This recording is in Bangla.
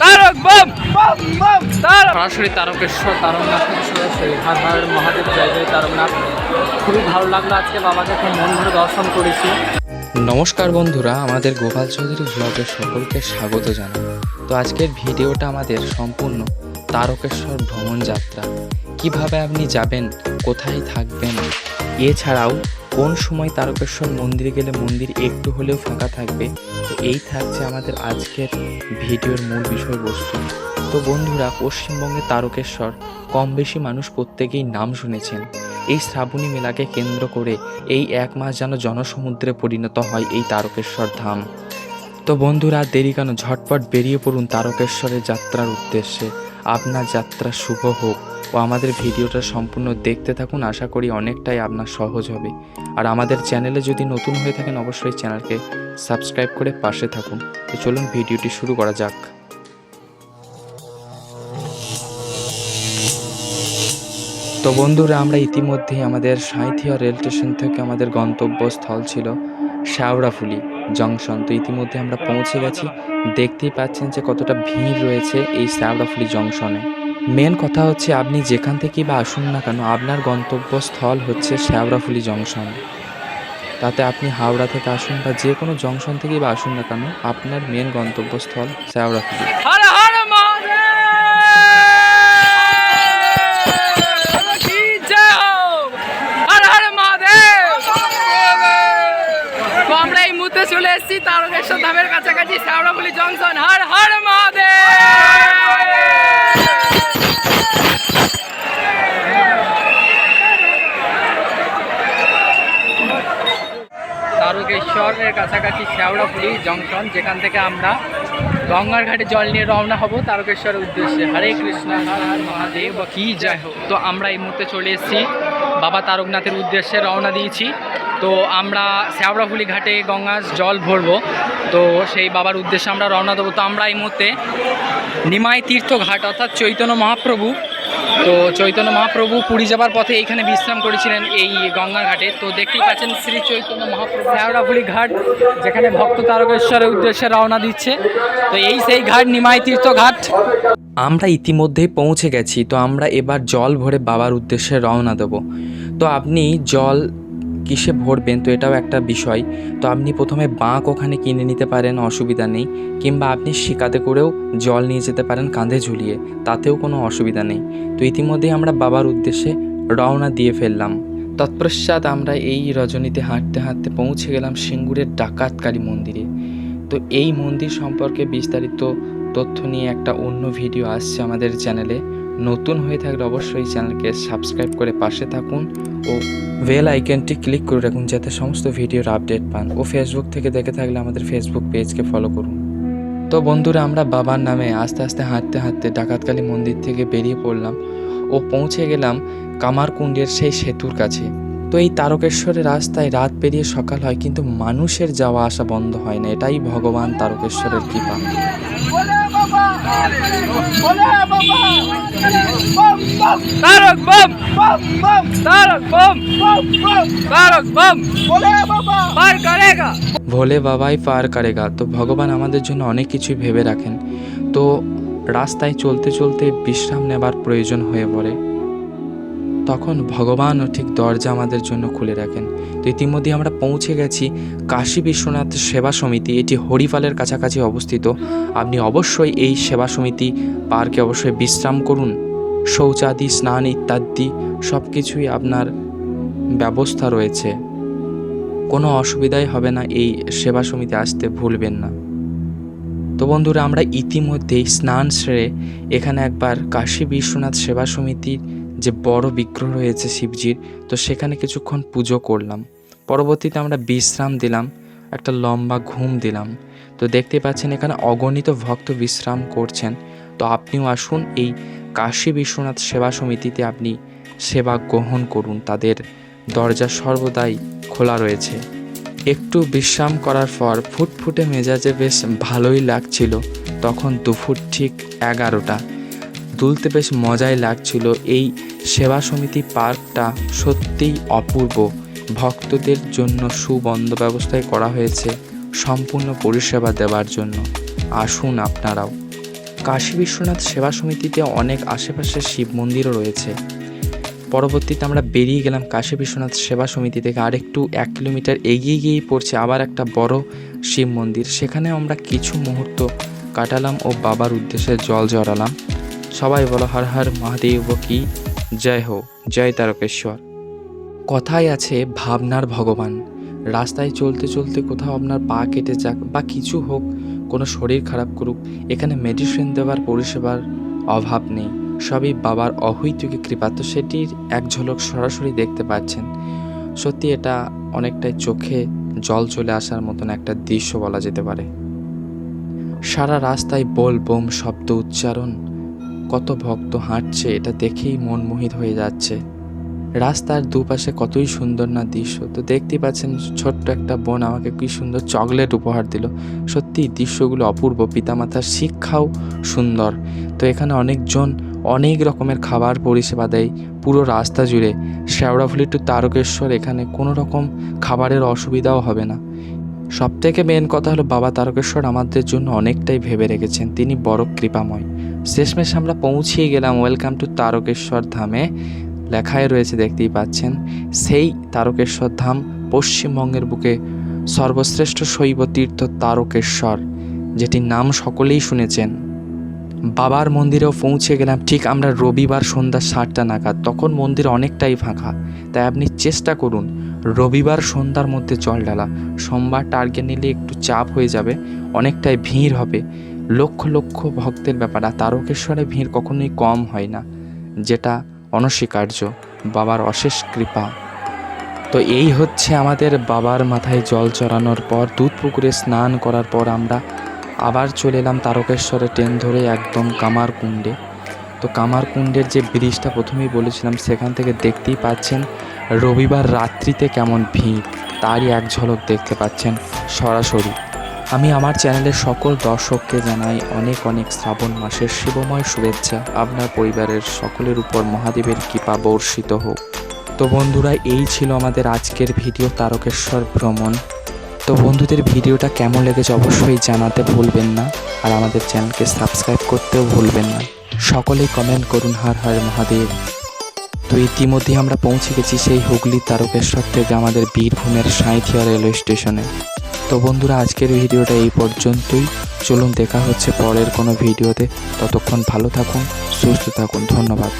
তারক বম! সরাসরি তারকেশ্বর তারকনাথেশ্বর সেই হার হার মহাদেব জায়গায় তারকনাথ। খুবই ভালো লাগল আজকে বাবাকে খুব মন ভরে দর্শন করেছি। নমস্কার বন্ধুরা আমাদের গোপাল চৌধুরী ব্লগে সকলকে স্বাগত জানাই। তো আজকের ভিডিওটা আমাদের সম্পূর্ণ তারকেশ্বর ভ্রমণ যাত্রা। কীভাবে আপনি যাবেন কোথায় থাকবেন এছাড়াও কোন সময় তারকেশ্বর মন্দিরে গেলে মন্দির একটু হলেও ফাঁকা থাকবে? তো এই থাকছে আমাদের আজকের ভিডিওর মূল বিষয়বস্তু। তো বন্ধুরা, পশ্চিমবঙ্গে তারকেশ্বর, কম বেশি মানুষ প্রত্যেকেই নাম শুনেছেন। এই শ্রাবণী মেলাকে কেন্দ্র করে এই এক মাস যেন জনসমুদ্রে পরিণত হয় এই তারকেশ্বর ধাম। তো বন্ধুরা, দেরি কেন? ঝটপট বেরিয়ে পড়ুন তারকেশ্বরের যাত্রার উদ্দেশ্যে। আপনার যাত্রা শুভ হোক। ও আমাদের ভিডিওটা সম্পূর্ণ দেখতে থাকুন। আশা করি অনেকটাই আপনার সহজ হবে। আর আমাদের চ্যানেলে যদি নতুন হয়ে থাকেন, অবশ্যই চ্যানেলকে সাবস্ক্রাইব করে পাশে থাকুন। তো চলুন ভিডিওটি শুরু করা যাক। তো বন্ধুরা, আমরা ইতিমধ্যেই আমাদের সাঁথিয়া রেল স্টেশন থেকে আমাদের গন্তব্যস্থল ছিল শ্যাওড়াফুলি। জংশন। তো ইতিমধ্যে আমরা পৌঁছে গেছি। দেখতেই পাচ্ছেন যে কতটা ভিড় রয়েছে এই শ্যাওড়াফুলি জংশনে। মেন কথা হচ্ছে আপনি যেখান থেকেই বা আসুন না কেন, আপনার গন্তব্যস্থল হচ্ছে শ্যাওড়াফুলি জংশন। তাতে আপনি হাওড়া থেকে আসুন বা যে কোনো জংশন থেকেই বা আসুন না কেন, আপনার মেন গন্তব্যস্থল শ্যাওড়াফুলি হর হর মহাদেব কি জয় হোক। হর হর মহাদেব তো আমরা এই মুহূর্তে চলে এসেছি তারকেশ্বর ধামের কাছাকাছি শ্যাওড়াবলি জংশন। হর হর মহাদেব! তারকেশ্বরের কাছাকাছি শ্যাওড়াপুরি জংশন, যেখান থেকে আমরা গঙ্গার ঘাটে জল নিয়ে রওনা হব তারকেশ্বরের উদ্দেশ্যে। হরে কৃষ্ণ, হর হর মহাদেব। কি যাই হোক, তো আমরা এই মুহূর্তে চলে এসেছি বাবা তারকনাথের উদ্দেশ্যে রওনা দিয়েছি। তো আমরা শ্যাওড়াফুলি ঘাটে গঙ্গার জল ভরবো। তো সেই বাবার উদ্দেশ্যে আমরা রওনা দেবো। তো আমরা এই মুহূর্তে নিমাই তীর্থ ঘাট অর্থাৎ চৈতন্য মহাপ্রভু তো চৈতন্য মহাপ্রভু পুরী যাবার পথে এইখানে বিশ্রাম করেছিলেন এই গঙ্গা ঘাটে তো দেখতেই পাচ্ছেন শ্রী চৈতন্য মহাপ্রভু। শ্যাওড়াফুলি ঘাট যেখানে ভক্ত তারকেশ্বরের উদ্দেশ্যে রওনা দিচ্ছে। তো এই সেই ঘাট নিমাই তীর্থ ঘাট। আমরা ইতিমধ্যেই পৌঁছে গেছি তো আমরা এবার জল ভরে বাবার উদ্দেশ্যে রওনা দেব। তো আপনি জল কিসে ভরবেন তো এটাও একটা বিষয়। তো আপনি প্রথমে বাঁক ওখানে কিনে নিতে পারেন, অসুবিধা নেই। কিংবা আপনি শিকাতে করেও জল নিয়ে যেতে পারেন কাঁধে ঝুলিয়ে, তাতেও কোনো অসুবিধা নেই। তো ইতিমধ্যেই আমরা বাবার উদ্দেশ্যে রওনা দিয়ে ফেললাম। তৎপশ্চাৎ আমরা এই রজনীতে হাঁটতে হাঁটতে পৌঁছে গেলাম সিঙ্গুরের ডাকাতকালী মন্দিরে। তো এই মন্দির সম্পর্কে বিস্তারিত তথ্য নিয়ে একটা অন্য ভিডিও আসছে আমাদের চ্যানেলে। নতুন হয়ে থাকলে অবশ্যই চ্যানেলকে সাবস্ক্রাইব করে পাশে থাকুন ও বেল আইকনটি ক্লিক করে রাখুন যাতে সমস্ত ভিডিওর আপডেট পান ও ফেসবুক থেকে দেখে থাকলে আমাদের ফেসবুক পেজকে ফলো করুন। তো বন্ধুরা, আমরা বাবার নামে আস্তে আস্তে হাঁটতে হাঁটতে ডাকাতকালী মন্দির থেকে বেরিয়ে পড়লাম ও পৌঁছে গেলাম কামারকুণ্ডের সেই সেতুর কাছে। তো এই তারকেশ্বরের রাস্তায় রাত পেরিয়ে সকাল হয়, কিন্তু মানুষের যাওয়া আসা বন্ধ হয় না, এটাই ভগবান তারকেশ্বরের কৃপা। তারক বম তারক বম তারক বম। পার করেগা। ভোলে বাবাই পার কারেগা। তো ভগবান আমাদের জন্য অনেক কিছুই ভেবে রাখেন। তো রাস্তায় চলতে চলতে বিশ্রাম নেবার প্রয়োজন হয়ে পড়ে। তখন ভগবানও ঠিক দরজা আমাদের জন্য খুলে রাখেন। তো ইতিমধ্যে আমরা পৌঁছে গেছি কাশী বিশ্বনাথ সেবা সমিতি। এটি হরিপালের কাছাকাছি অবস্থিত। আপনি অবশ্যই এই সেবা সমিতি পার্কে অবশ্যই বিশ্রাম করুন। শৌচাদি, স্নান ইত্যাদি সব কিছুই আপনার ব্যবস্থা রয়েছে। কোনো অসুবিধাই হবে না, এই সেবা সমিতি আসতে ভুলবেন না। তো বন্ধুরা, আমরা ইতিমধ্যেই স্নান সেরে এখানে একবার কাশী বিশ্বনাথ সেবা সমিতির যে বড় বিগ্রহ রয়েছে শিবজির, তো সেখানে কিছুক্ষণ পুজো করলাম। পরবর্তীতে আমরা বিশ্রাম দিলাম, একটা লম্বা ঘুম দিলাম। তো দেখতে পাচ্ছেন এখানে অগণিত ভক্ত বিশ্রাম করছেন। তো আপনিও আসুন, এই কাশী বিশ্বনাথ সেবা সমিতিতে আপনি সেবা গ্রহণ করুন। তাদের দরজা সর্বদাই খোলা রয়েছে। একটু বিশ্রাম করার পর ফুটফুটে মেজাজে বেশ ভালোই লাগছিল। তখন দুপুর ঠিক এগারোটা। দুলতে বেশ মজাই লাগছিল। এই সেবা সমিতি পার্কটা সত্যিই অপূর্ব। ভক্তদের জন্য সুবন্ধ ব্যবস্থায় করা হয়েছে। সম্পূর্ণ পরিষেবা দেওয়ার জন্য। আসুন আপনারাও। কাশী বিশ্বনাথ সেবা সমিতিতে অনেক আশেপাশে শিব মন্দিরও রয়েছে। পরবর্তীতে আমরা বেরিয়ে গেলাম কাশী বিশ্বনাথ সেবা সমিতি থেকে। আরেকটু এক কিলোমিটার এগিয়ে গিয়েই পড়ছে আবার একটা বড় শিব মন্দির। সেখানে আমরা কিছু মুহূর্ত কাটালাম ও বাবার উদ্দেশ্যে জল জড়ালাম। সবাই বলো হর হর মহাদেব কি? জয় হো, জয় তারকেশ্বর। কথায় আছে, ভাবনার ভগবান। রাস্তায় চলতে চলতে কোথাও আপনার পা কেটে যাক বা কিছু হোক কোনো শরীর খারাপ করুক, এখানে মেডিসিন দেওয়ার পরিষেবার অভাব নেই। সবই বাবার অহৈতুকী কৃপা, তো সেটির এক ঝলক সরাসরি দেখতে পাচ্ছেন। সত্যি এটা অনেকটাই চোখে জল চলে আসার মতন একটা দৃশ্য বলা যেতে পারে। সারা রাস্তায় বোল, বোম, শব্দ, উচ্চারণ, কত ভক্ত হাঁটছে, এটা দেখেই মন মোহিত হয়ে যাচ্ছে। রাস্তার দুপাশে কতই সুন্দর না দৃশ্য। তো দেখতেই পাচ্ছেন ছোট্ট একটা বোন আমাকে কি সুন্দর চকলেট উপহার দিল। সত্যি দৃশ্যগুলো অপূর্ব। পিতামাতার শিক্ষাও সুন্দর। তো এখানে অনেকজন অনেক রকমের খাবার পরিষেবা দেয় পুরো রাস্তা জুড়ে। শেওড়াফুলি টু তারকেশ্বর, এখানে কোনো রকম খাবারের অসুবিধাও হবে না। সব থেকে মেন কথা হলো বাবা তারকেশ্বর আমাদের জন্য অনেকটাই ভেবে রেখেছেন। তিনি বড় কৃপাময়। শেষমেশ আমরা পৌঁছিয়ে গেলাম। ওয়েলকাম টু তারকেশ্বর ধামে। লেখায় রয়েছে, দেখতেই পাচ্ছেন। সেই তারকেশ্বর ধাম পশ্চিমবঙ্গের বুকে সর্বশ্রেষ্ঠ শৈব তীর্থ তারকেশ্বর, যেটির নাম সকলেই শুনেছেন। বাবার মন্দিরেও পৌঁছে গেলাম, ঠিক আমরা রবিবার সন্ধ্যা সাতটা নাগাদ। তখন মন্দির অনেকটাই ফাঁকা, তাই আপনি চেষ্টা করুন রবিবার সন্ধ্যার মধ্যে জল ঢালা সোমবার টার্গেট নিলে একটু চাপ হয়ে যাবে, অনেকটাই ভিড় হবে। লক্ষ লক্ষ ভক্তের ব্যাপার, আর তারকেশ্বরে ভিড় কখনোই কম হয় না, যেটা অনস্বীকার্য, বাবার অশেষ কৃপা। তো এই হচ্ছে আমাদের বাবার মাথায় জল চড়ানোর পর, দুধ পুকুরে স্নান করার পর আমরা আবার চলে এলাম তারকেশ্বরে ট্রেন ধরে একদম কামারকুণ্ডে। তো কামারকুণ্ডের যে ব্রিজটা প্রথমেই বলেছিলাম, সেখান থেকে দেখতেই পাচ্ছেন রবিবার রাত্রিতে কেমন ভিড়। তারই এক ঝলক দেখতে পাচ্ছেন সরাসরি। আমি আমার চ্যানেলের সকল দর্শককে জানাই অনেক অনেক শ্রাবণ মাসের শিবময় শুভেচ্ছা। আপনার পরিবারের সকলের উপর মহাদেবের কৃপা বর্ষিত হোক। তো বন্ধুরা, এই ছিল আমাদের আজকের ভিডিও তারকেশ্বর ভ্রমণ। তো বন্ধুদের ভিডিওটা কেমন লেগেছে অবশ্যই জানাতে ভুলবেন না। আর আমাদের চ্যানেলকে সাবস্ক্রাইব করতেও ভুলবেন না। সকলেই কমেন্ট করুন, হার হার মহাদেব। তো ইতিমধ্যে আমরা পৌঁছে গেছি সেই হুগলি তারকেশ্বর থেকে আমাদের বীরভূমের সাঁইথিয়া রেলওয়ে স্টেশনে। তো বন্ধুরা, আজকের ভিডিওটা এই পর্যন্তই। চলুন, দেখা হচ্ছে পরের কোনো ভিডিওতে। ততক্ষণ ভালো থাকুন, সুস্থ থাকুন। ধন্যবাদ।